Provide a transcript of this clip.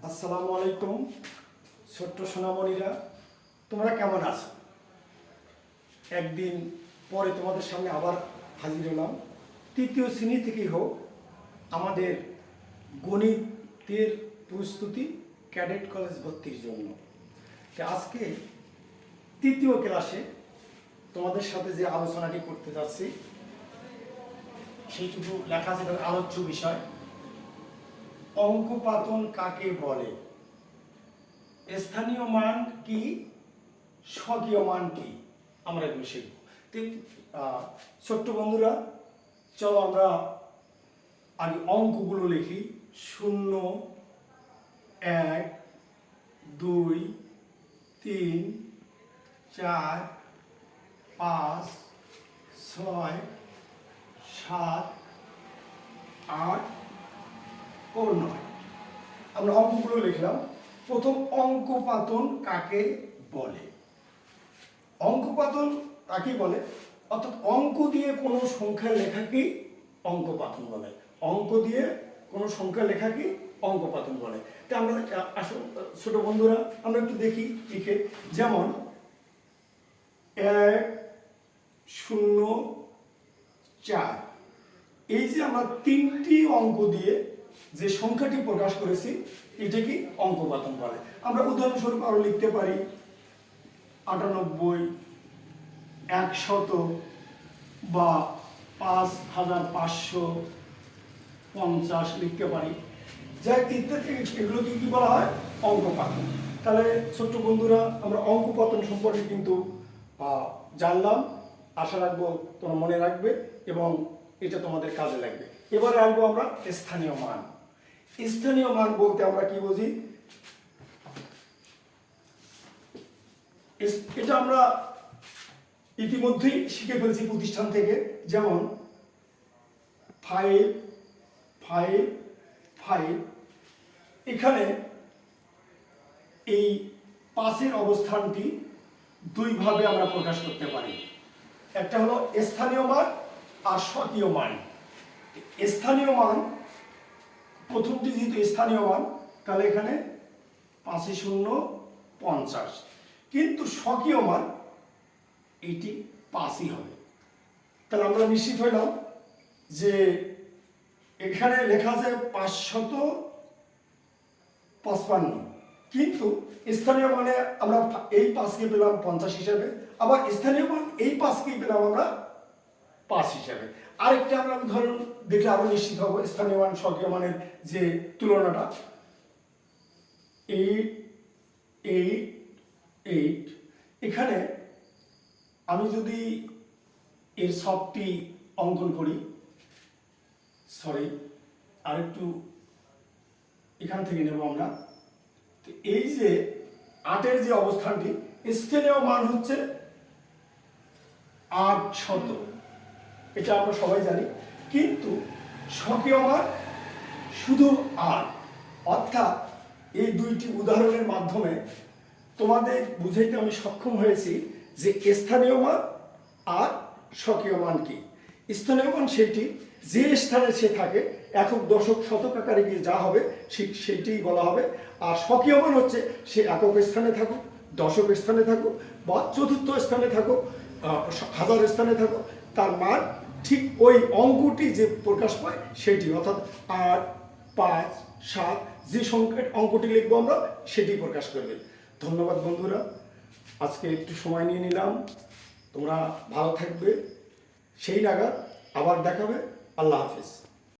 আসসালামু আলাইকুম, ছোট্ট সোনামণিরা, তোমরা কেমন আছো? একদিন পরে তোমাদের সামনে আবার হাজির হলাম। তৃতীয় শ্রেণি থেকেই হোক, আমাদের গণিতের প্রস্তুতি ক্যাডেট কলেজ ভর্তির জন্য। আজকে তৃতীয় ক্লাসে তোমাদের সাথে যে আলোচনাটি করতে যাচ্ছি, সেইটুকু লেখা আছে, আলোচ্য বিষয়। অঙ্কপাতন কাকে বলে? স্থানীয় মান কি? স্বকীয় মান কি? আমরা এগুলো শিখব। আহ, ছোট্ট বন্ধুরা চলো আমরা আগে অঙ্কগুলো লিখি। শূন্য এক দুই তিন চার পাঁচ ছয় সাত আট নয়। আমরা অঙ্কগুলো লিখলাম। প্রথম অঙ্কপাতন কাকে বলে? অঙ্কপাতন কাকে বলে? অর্থাৎ অঙ্ক দিয়ে কোনো সংখ্যা লেখাকেই অঙ্কপাতন বলে। অঙ্ক দিয়ে কোনো সংখ্যা লেখাকে অঙ্কপাতন বলে। তা আমরা, আ- আসুন ছোট বন্ধুরা, আমরা একটু দেখি লিখে যেমন, এক, শূন্য, চার। এই যে আমরা তিনটি অঙ্ক দিয়ে যে সংখ্যাটি প্রকাশ করেছি, এটাকে অঙ্কপাতন বলে। আমরা উদাহরণস্বরূপ আরও লিখতে পারি, আটানব্বই, একশত বা পাঁচ হাজার পাঁচশো পঞ্চাশ লিখতে পারি। যা ইত্যাদি এগুলোকে কি বলা হয়? অঙ্কপাতন তাহলে ছোট্ট বন্ধুরা, আমরা অঙ্কপাতন সম্পর্কে কিন্তু জানলাম। আশা রাখব তোমরা মনে রাখবে এবং এটা তোমাদের কাজে লাগবে। এবার আসব আমরা স্থানীয় মান। স্থানীয় মান বলতে আমরা কি বুঝি? এটা আমরা ইতিমধ্যেই শিখে ফেলেছি প্রতিষ্ঠান থেকে, যেমন ফাইভ ফাইভ ফাইভ এখানে এই পাশের অবস্থানটি দুইভাবে আমরা প্রকাশ করতে পারি। একটা হলো স্থানীয় মান আর স্বকীয় মান। স্থানীয় মান, প্রথমটি যেহেতু স্থানীয় মান, তাহলে এখানে পাঁচে শূন্য পঞ্চাশ। কিন্তু স্বকীয় মান, এটি পাঁচই হবে। তাহলে আমরা নিশ্চিত হইলাম যে এখানে লেখা আছে পাঁচশত পঁচপান্ন। কিন্তু স্থানীয় মানে আমরা এই পাঁচকে পেলাম পঞ্চাশ হিসাবে, আবার স্থানীয় মান এই পাঁচকেই পেলাম আমরা পাঁচ হিসাবে। আরেকটা আমরা উদাহরণ দেখলে আরও নিশ্চিত হব, স্থানীয় মান, স্বকীয় মানের যে তুলনাটা এইট এইট এইট এখানে আমি যদি এর সবটি অঙ্কন করি সরি আরেকটু এখান থেকে নেব আমরা। তো এই যে আটের যে অবস্থানটি, স্থানীয় মান হচ্ছে আট শত এটা আমরা সবাই জানি। কিন্তু স্বকীয় মান শুধু আর। অর্থাৎ এই দুইটি উদাহরণের মাধ্যমে তোমাদের বুঝাইতে আমি সক্ষম হয়েছি যে স্থানীয় মান আর স্বকীয় মান কি। স্থানীয় মান সেটি যে স্থানে সে থাকে, একক দশক শতক আকারে গিয়ে যা হবে, ঠিক সেইটিই বলা হবে। আর স্বকীয় মান হচ্ছে সে একক স্থানে থাকুক, দশক স্থানে থাকুক বা চতুর্থ স্থানে থাকুক হাজার স্থানে থাকুক তার মান ঠিক ওই অঙ্কটি যে প্রকাশ পায় সেটি, অর্থাৎ আট, পাঁচ, সাত, যে সংখ্যা অঙ্কটি লিখব আমরা, সেটি প্রকাশ করবে। ধন্যবাদ বন্ধুরা। আজকে একটু সময় নিয়ে নিলাম। তোমরা ভালো থাকবে। সেই নাগাদ আবার দেখাবে। আল্লাহ হাফিজ।